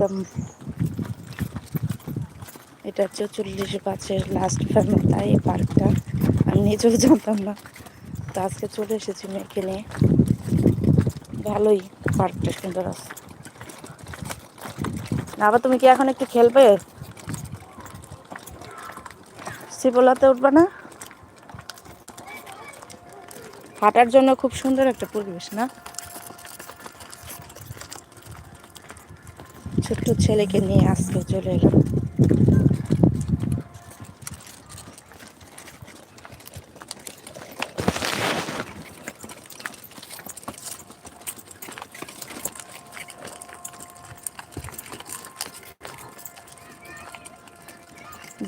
একদম এটা হচ্ছে চল্লিশ গাছের লাস্ট তাই এই পার্কটা আমি নিজেও জানতাম না। তো আজকে চলে এসেছি মেয়েকে নিয়ে। ভালোই পার্কটা সুন্দর আছে। আবার তুমি কি এখন একটু খেলবে? শিবলাতে উঠবে না? হাঁটার জন্য খুব সুন্দর একটা পরিবেশ, না? ছোট্ট ছেলেকে নিয়ে আজকে চলে এলাম।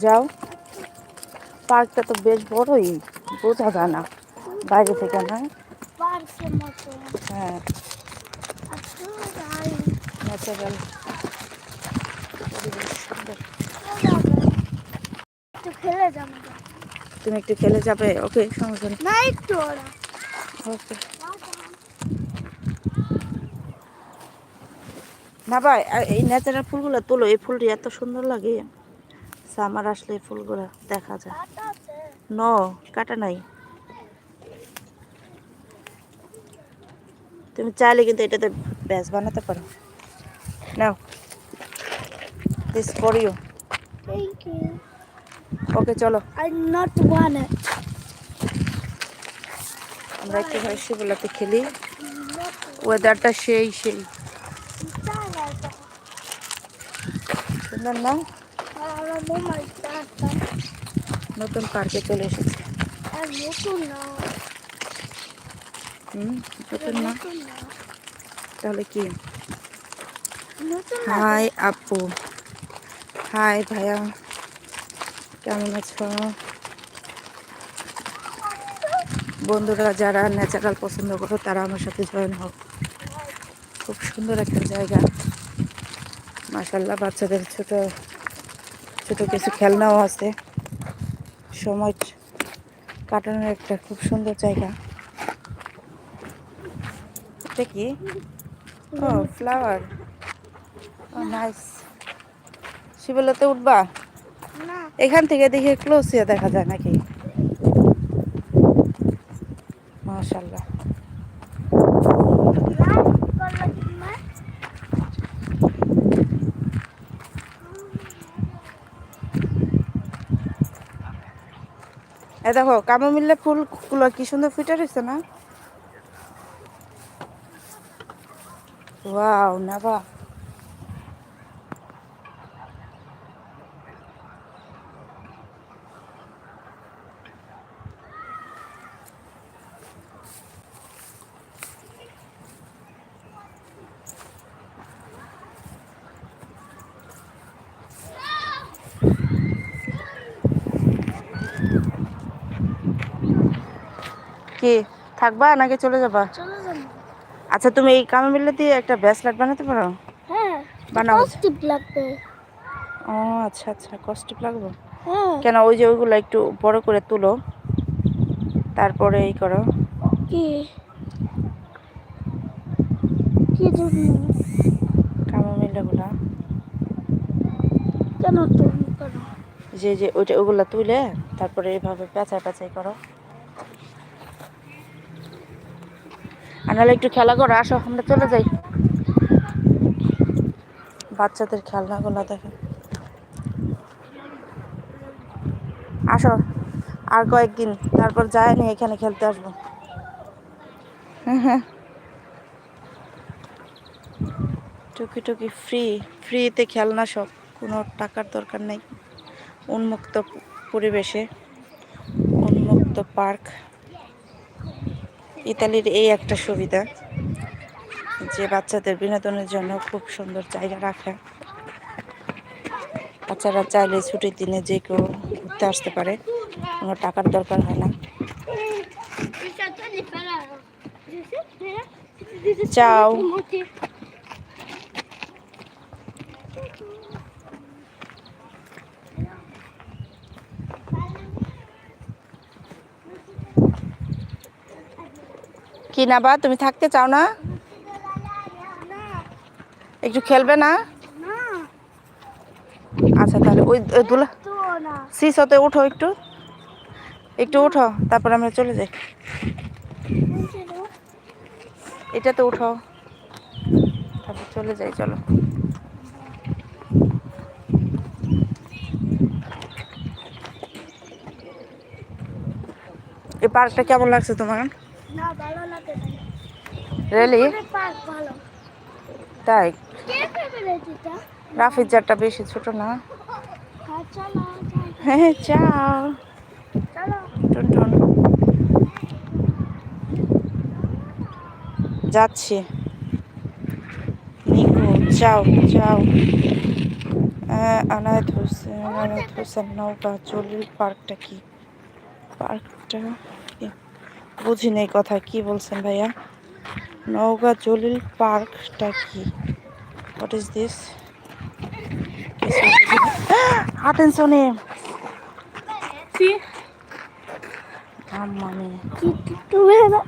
যাও। পার্কটা তো বেশ বড়ই বোঝা যায় না বাইরে থেকে না? হ্যাঁ। আচ্ছা ন্যাচারাল পরিবেশ সুন্দর একটু খেলে যাব তুমি একটু খেলে যাবে? ওকে সমস্যা না একটু ওকে। না ভাই এই ন্যাচারাল ফুলগুলো তোলো এই ফুলটি এত সুন্দর লাগে। সামার আসলে এই ফুলগুলো দেখা যায়। ন কাটা নাই। তুমি চাইলে কিন্তু এটাতে ব্যাস বানাতে পারো। নাও। This for you thank you okay চলো। আই নট ওয়ান ইট আমরা একটু শিবলাতে খেলি। ওয়েদারটা সেই সেই। সুন্দর না? নতুন পার্কে চলে এসেছি। না হুম নতুন না? তাহলে কি? হাই আপু। হাই ভাইয়া। কেমন আছো? বন্ধুরা, যারা ন্যাচারাল পছন্দ করো, তারা আমার সাথে জয়েন হোক। খুব সুন্দর একটা জায়গা। মাসাল্লাহ বাচ্চাদের ছোট ছোট কিছু খেলনাও আছে। সময় কাটানোর একটা খুব সুন্দর জায়গা। এটা কি? ও ফ্লাওয়ার ও নাইস শিবলাতে উঠবা? এখান থেকে দেখে ক্লোজ দেখা যায় নাকি? মাশাল্লাহ এ দেখো কামোমিল্লা ফুলগুলো কি সুন্দর ফুটে রয়েছে না? ওয়াও, নেবা। কি? থাকবা নাকি চলে যাবা? আচ্ছা তুমি এই কামোমিল্লা দিয়ে একটা ব্যাসলেট বানাতে পারো? হ্যাঁ বানাও। পজিটিভ লাগবে। ও আচ্ছা আচ্ছা কষ্ট লাগবে। হ্যাঁ কেন ওই যে ওইগুলো একটু বড় করে তুলো। তারপরে এই করো। কি? কি জন্য? কামোমিল্লাগুলা কেন তুমি যে যে ওইটা ওগুলো তুলে তারপরে এইভাবে পেঁচাই পেঁচাই করো। আর নাহলে একটু খেলা করো, আসো, আমরা চলে যাই। বাচ্চাদের খেলনাগুলো দেখে। আসো, আর কয়েকদিন তারপর যায়নি এখানে খেলতে আসব। টুকি টুকি ফ্রি ফ্রিতে খেলনা সব, কোনো টাকার দরকার নেই। উন্মুক্ত পরিবেশে উন্মুক্ত পার্ক। ইতালির এই একটা সুবিধা যে বাচ্চাদের বিনোদনের জন্য খুব সুন্দর জায়গা রাখা। বাচ্চারা চাইলে ছুটির দিনে যে কেউ ঘুরতে আসতে পারে কোনো টাকার দরকার হয় না। Ciao. কি না বা? তুমি থাকতে চাও না? একটু খেলবে না? আচ্ছা তাহলে ওই দুলা তো সিসতে উঠো একটু। একটু উঠো, তারপর আমরা চলে যাই। না এটাতে উঠো। তারপর চলে যাই, চলো। এই পার্কটা কেমন লাগছে তোমার? না ভালো লাগে না। রেলি তাই? রাফির জারটা বেশি ছোট না? হ্যাঁ। হ্যাঁ চাও। চলো। টুন টুন। যাচ্ছি। নিকো যাও আহ, আনায়েত হোসেন আনায়েত হোসেন নৌকা জলিল পার্কটা কি? পার্কটা? বুঝি নেই কথা কি বলছেন ভাইয়া? নৌকা জলিল পার্কটা কি? হোয়াট ইজ দিস আটেনশনে না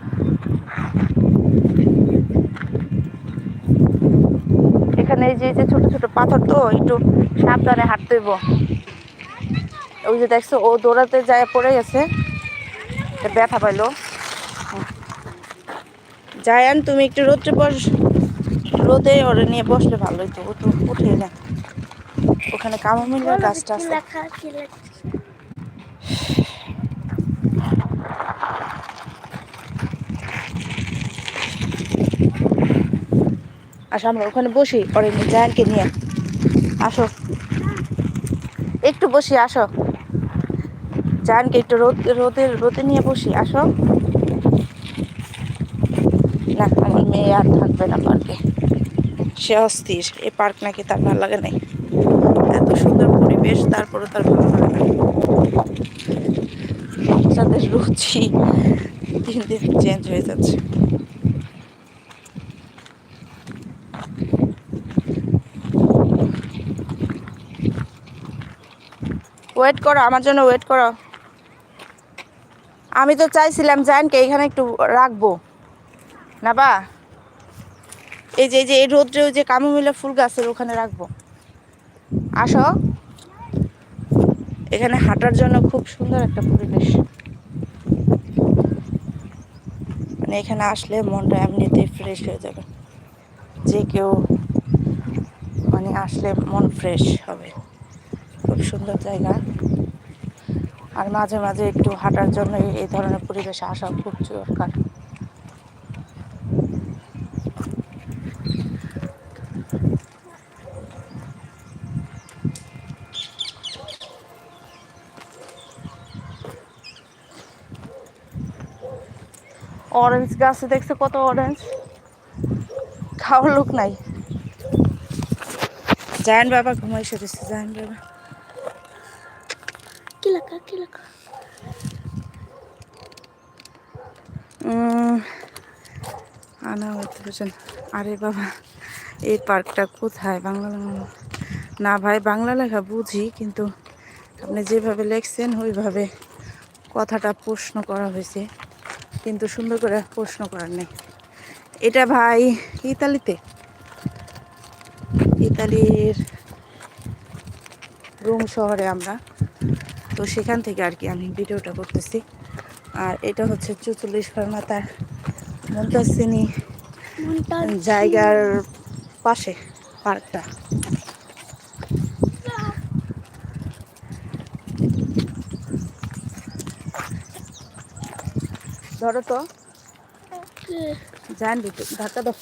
এখানে এই যে এই যে ছোট ছোট পাথর তো একটু সাবধানে হাঁটতে হইব। ওই যে দেখছ ও দৌড়াতে যায় পড়ে গেছে। ব্যথা পাইলো। জায়ান তুমি একটু রোদে বস রোদে ওরে নিয়ে বসলে ভালো হইতো ও তো উঠে না। ওখানে কামামিলের গাছটা আছে। আসো আমরা ওখানে বসি ওরে নিয়ে জায়ানকে নিয়ে। আসো। একটু বসি আসো। জায়ানকে একটু রোদ রোদে রোদে নিয়ে বসি আসো না আমার মেয়ে আর থাকবে না পার্কে। সে অস্থির, এ পার্ক নাকি তার ভালো লাগে নাই। এত সুন্দর পরিবেশ তারপরে তার ভালো লাগে না। রুচি দিন দিন চেঞ্জ হয়ে যাচ্ছে। ওয়েট করো, আমার জন্য ওয়েট করো। আমি তো চাইছিলাম জানকে এখানে একটু রাখব। না বা এই যে এই যে, এই রোদ্রে ওই যে কামুমিলা ফুল গাছের ওখানে রাখব। আসো। এখানে হাঁটার জন্য খুব সুন্দর একটা পরিবেশ। মানে এখানে আসলে মনটা এমনিতেই ফ্রেশ হয়ে যাবে। যে কেউ মানে আসলে মন ফ্রেশ হবে। খুব সুন্দর জায়গা। আর মাঝে মাঝে একটু হাঁটার জন্য এই- এই ধরনের পরিবেশে আসা খুব দরকার। অরেঞ্জ গাছে দেখছে কত অরেঞ্জ খাওয়ার লোক নাই। জায়ান বাবা ঘুমাই সেরেছে জায়ান বাবা। কি লেখা কি উম, আনা পারছেন আরে বাবা এই পার্কটা কোথায়? বাংলা লেখা। না ভাই বাংলা লেখা বুঝি কিন্তু আপনি যেভাবে লিখছেন ওইভাবে কথাটা প্রশ্ন করা হয়েছে। কিন্তু সুন্দর করে প্রশ্ন করার নেই। এটা ভাই ইতালিতে? ইতালির রোম শহরে আমরা। তো সেখান থেকে আর কি আমি ভিডিওটা করতেছি। আর এটা হচ্ছে চুচল্লিশ ফার্মাতার মন্তাসিনী। জায়গার পাশে পার্কটা। ধরো তো। জানবি তো ধাক্কা দাও।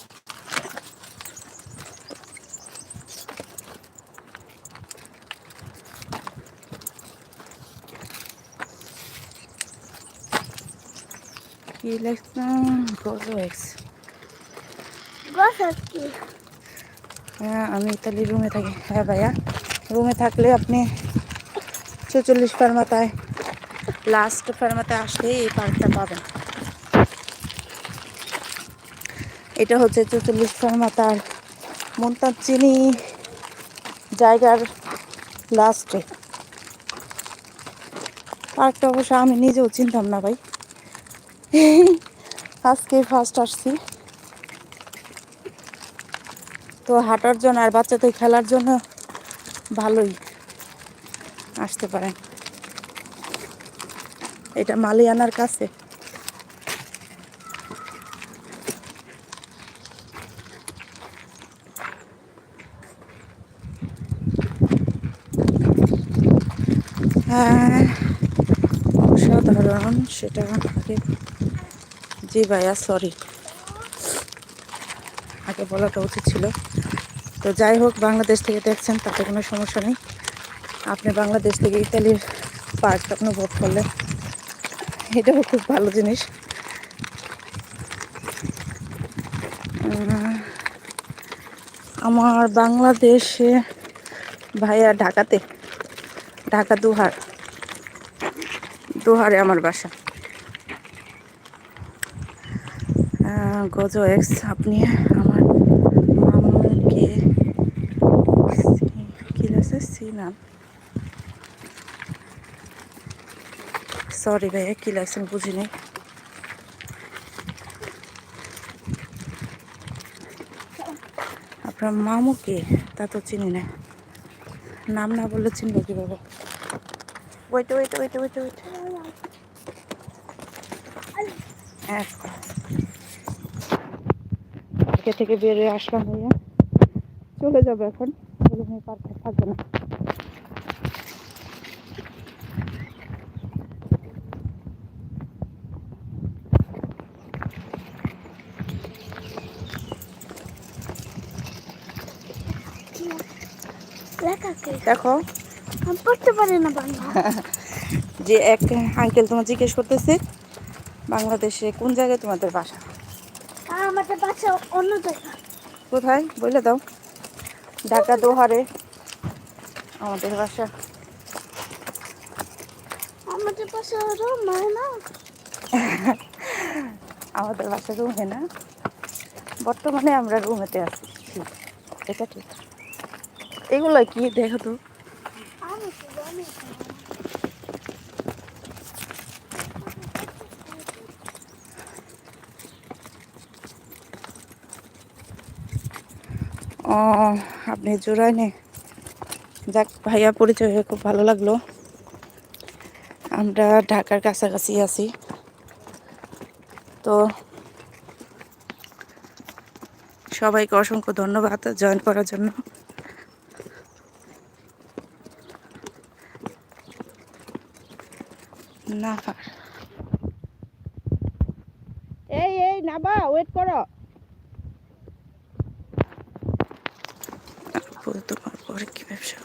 কি লিখতাম গোজেক্স গাছ আছে কি? হ্যাঁ আমি ইতালি রুমে থাকি। হ্যাঁ ভাইয়া। রুমে থাকলে আপনি ছেচল্লিশ ফার্মাতায় লাস্ট ফার্মাতায় আসলেই এই পার্কটা পাবেন। এটা হচ্ছে চৌচল্লিশ ফার্মাতার মন্তাচিনি জায়গার লাস্টে পার্কটা অবশ্য আমি নিজেও চিনতাম না ভাই। আজকে ফার্স্ট আসছি। তো হাঁটার জন্য আর বাচ্চাদের খেলার জন্য ভালোই আসতে পারেন। এটা মালিয়ানার কাছে। অসাধারণ, সেটা আগে জি ভাইয়া সরি আগে বলাটা উচিত ছিল। তো যাই হোক, বাংলাদেশ থেকে দেখছেন, তাতে কোনো সমস্যা নেই। আপনি বাংলাদেশ থেকে ইতালির পার্ক অনুভব করলেন। এটাও খুব ভালো জিনিস। আমার বাংলাদেশে ভাইয়া ঢাকাতে। ঢাকা দুহার, দুহারে আমার বাসা। গজো এক্স আপনি আমার মামুকে সি- কি আছে সিনান সরি ভাইয়া, কি লাগছেন বুঝিনি। আপনার মামুকে তা তো চিনি না। নাম না বললে চিনবো কীভাবে? ওয়েট ওয়েট ওয়েট ওয়েট হ্যাঁ পার্কে থেকে বেরিয়ে আসলাম ভাইয়া। চলে যাবে এখন। পার্কে থাকবে না। দেখো। পড়তে পারি না বাংলা। যে এক আঙ্কেল তোমার জিজ্ঞেস করতেছে বাংলাদেশে কোন জায়গায় তোমাদের বাসা? আমাদের বাচ্চা অন্য জায়গা। কোথায়? বলে দাও। ঢাকা দোহারে আমাদের বাসা। আমাদের বাসা রুম না? আমাদের বাসা রুমে না। বর্তমানে আমরা রুমেতে আছি। এটা ঠিক। এগুলো কি দেখো তো। ও, আপনি জোড়ায় নে। যাক, ভাইয়া পরিচয় হয়ে খুব ভালো লাগল। আমরা ঢাকার কাছাকাছি আছি। তো সবাইকে অসংখ্য ধন্যবাদ জয়েন করার জন্য। না এই এই নাবা ওয়েট করো। তোমার পরে কি ব্যবসা?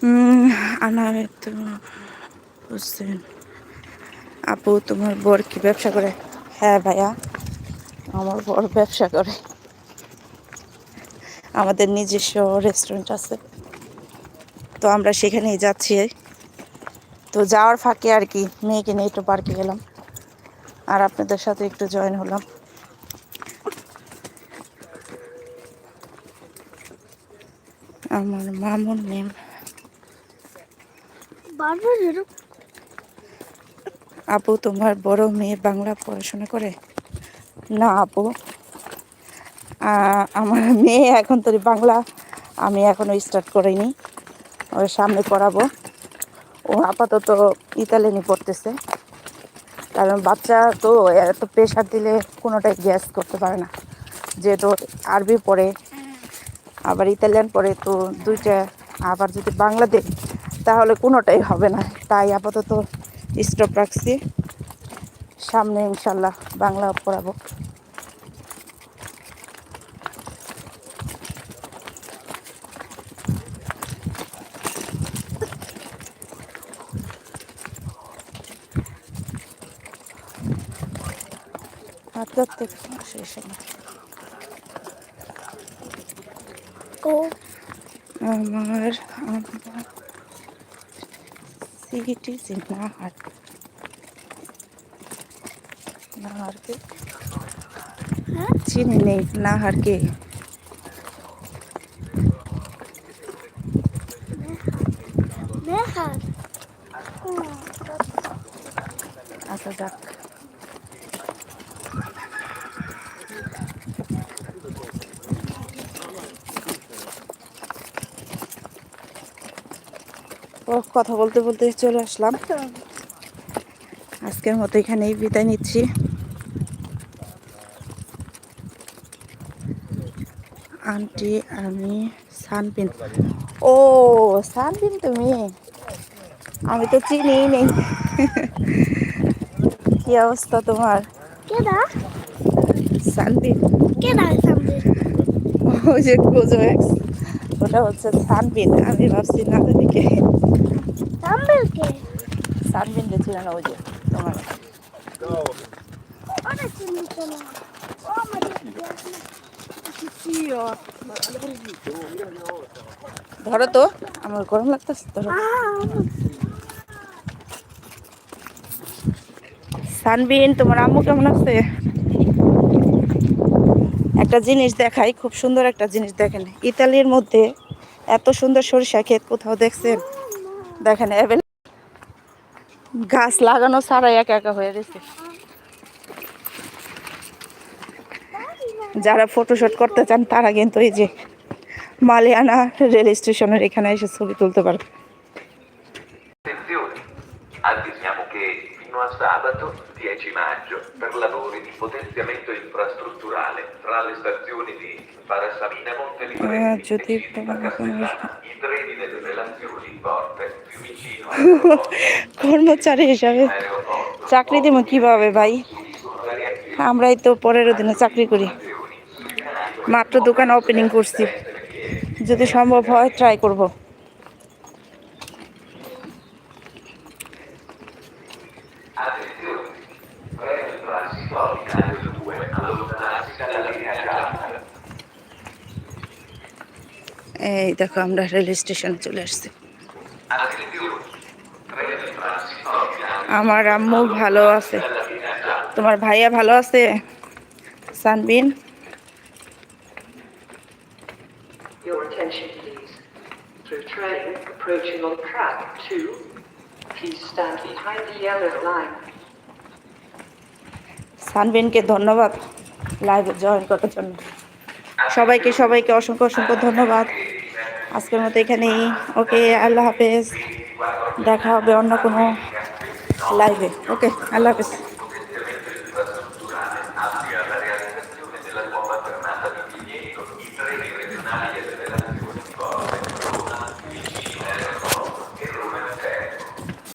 হুম আনামে তো হোসেন আপু তোমার বর কি ব্যবসা করে? হ্যাঁ ভাইয়া আমার বর ব্যবসা করে। আমাদের নিজস্ব রেস্টুরেন্ট আছে। তো আমরা সেখানেই যাচ্ছি। তো যাওয়ার ফাঁকে আর কি মেয়েকে নিয়ে একটু পার্কে গেলাম। আর আপনাদের সাথে একটু জয়েন হলাম। আমার বারবার এরকম। আপু তোমার বড় মেয়ে বাংলা পড়াশোনা করে? না আপু। আমার মেয়ে এখন তো বাংলা। আমি এখনও স্টার্ট করিনি। ওর সামনে পড়াবো। ও আপাতত ইতালিনি পড়তেছে। কারণ বাচ্চা তো এত প্রেশার দিলে কোনোটাই গ্যাস করতে পারে না। যেহেতু আরবি পড়ে, আবার ইতালিয়ান পড়ে, তো দুইটা আবার যদি বাংলা দেয়, তাহলে কোনোটাই হবে না। তাই আপাতত স্টপ রাখছি। সামনে ইনশাল্লাহ বাংলা পড়াবো। আস্তে শেষ হলো। ও আমার আমার সিটি নাহার নাহারকে হ্যাঁ চিনি নেই নাহারকে আচ্ছা যাক ও কথা বলতে বলতে চলে আসলাম। আজকের মতো এখানেই বিদায় নিচ্ছি। আন্টি আমি সানবিন। ও সানবিন তুমি? আমি তো চিনিই নেই। কি অবস্থা তোমার? কেডা? কেডা সামনে ওই যে কোজো এক্স ওটা হচ্ছে সানবিন। আমি ভাবছি না সানবিন ছিল ধরো তো, আমার গরম লাগতেছে সানবিন, তোমার আম্মু কেমন আছে? একটা জিনিস দেখাই, খুব সুন্দর একটা জিনিস দেখেন। ইতালির মধ্যে এত সুন্দর সরিষা ক্ষেত কোথাও দেখছেন? দেখেন গাছ লাগানো ছাড়াই একা একা হয়ে গেছে যারা ফটোশুট করতে চান তারা কিন্তু এই যে মালিয়ানা রেল স্টেশনের এখানে এসে ছবি তুলতে পারবে avvisiamo che fino a sabato 10 maggio per lavori di potenziamento infrastrutturale tra le stazioni di Parassamina Eh, e conosco. Castellana, কর্মচারী হিসাবে চাকরি দিব কীভাবে ভাই? আমরাই তো পনেরো দিনে চাকরি করি। মাত্র দোকান ওপেনিং করছি। যদি সম্ভব হয় ট্রাই করব। attenzione, premi transitorio binario 2, allontanarsi dalla linea gialla. এই দেখো আমরা রেল স্টেশনে চলে আসছি। আমার আম্মু ভালো আছে. তোমার ভাইয়া ভালো আছে সানবিন Your attention, please. Through train approaching on track 2, please stand behind the yellow line. সানবিনকে ধন্যবাদ লাইভে জয়েন করার জন্য সবাইকে সবাইকে অসংখ্য অসংখ্য ধন্যবাদ আজকের মতো এখানেই ওকে আল্লাহ হাফেজ দেখা হবে অন্য কোনো লাইভে ওকে আল্লাহ হাফেজ